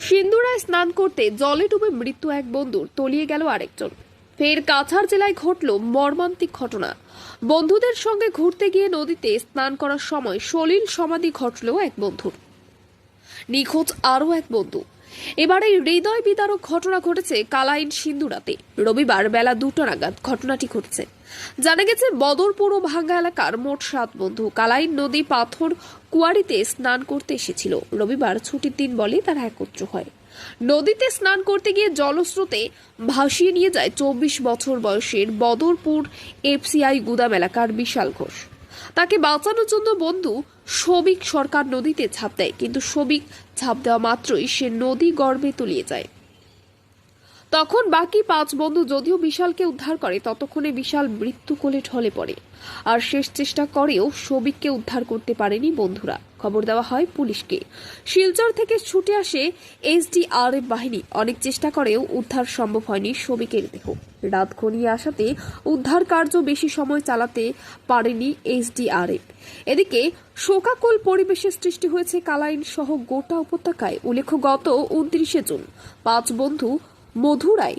সিন্দুরায় স্নান করতে জলে ডুবে মৃত্যু এক বন্ধুর, তলিয়ে গেল আরেকজন। ফের কাছাড় জেলায় ঘটল মর্মান্তিক ঘটনা। বন্ধুদের সঙ্গে ঘুরতে গিয়ে নদীতে স্নান করার সময় সলিল সমাধি ঘটল এক বন্ধুর। নিখোঁজ আরও এক বন্ধু। এবারে হৃদয় বিদারক ঘটনা ঘটেছে কালাইন সিন্ধুরাতে রবিবার বেলা দুটো নাগাদ ঘটনাটি ঘটেছে। জানা গেছে, বদরপুর ও ভাঙ্গা এলাকার মোট সাত বন্ধু কালাইন নদী পাথর কুয়ারিতে স্নান করতে এসেছিল। রবিবার ছুটির দিন বলে তারা একত্র হয়। নদীতে স্নান করতে গিয়ে জলস্রোতে ভাসিয়ে নিয়ে যায় চব্বিশ বছর বয়সের বদরপুর এফসিআই গুদাম এলাকার বিশাল ঘোষ। তাকে বাঁচানোর জন্য বন্ধু সবিক সরকার নদীতে ঝাঁপ দেয়, কিন্তু সবিক ঝাঁপ দেওয়া মাত্রই সে নদী গর্ভে তলিয়ে যায়। তখন বাকি পাঁচ বন্ধু যদিও বিশালকে উদ্ধার করে, ততক্ষণে বিশাল মৃত্যু কোলে ঢলে পড়ে। আর শেষ চেষ্টা করেও সবিককে উদ্ধার করতে পারেনি বন্ধুরা। খবর দেওয়া হয় পুলিশকে। শিলচর থেকে ছুটে আসে এসডিআরএফ বাহিনী। অনেক চেষ্টা করেও উদ্ধার সম্ভব হয়নি সবিকের দেহ। রাত ঘনিয়ে আসাতে উদ্ধার কার্য বেশি সময় চালাতে পারেনি এসডিআরএফ। এদিকে শোকাকুল পরিবেশের সৃষ্টি হয়েছে কালাইন সহ গোটা উপত্যকায়। উল্লেখ্য, গত উনত্রিশে জুন পাঁচ বন্ধু মধুরায়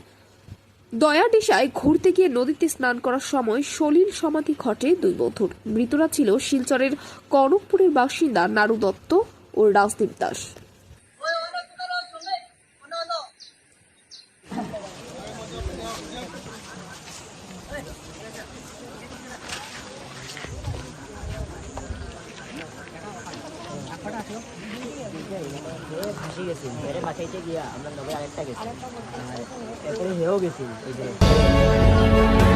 দয়াডিসায় ঘুরতে গিয়ে নদীতে স্নান করার সময় সলিল সমাধি ঘটে দুই বন্ধুর। মৃতরা ছিল শিলচরের কনকপুরের বাসিন্দা নারু দত্ত ও রাজদীপ দাস। ফাঁসি গেছি মেরে বাঁচাইতে গিয়া আমরা নগর আরেকটা গেছি এরপরে হেও গেছি এই যে।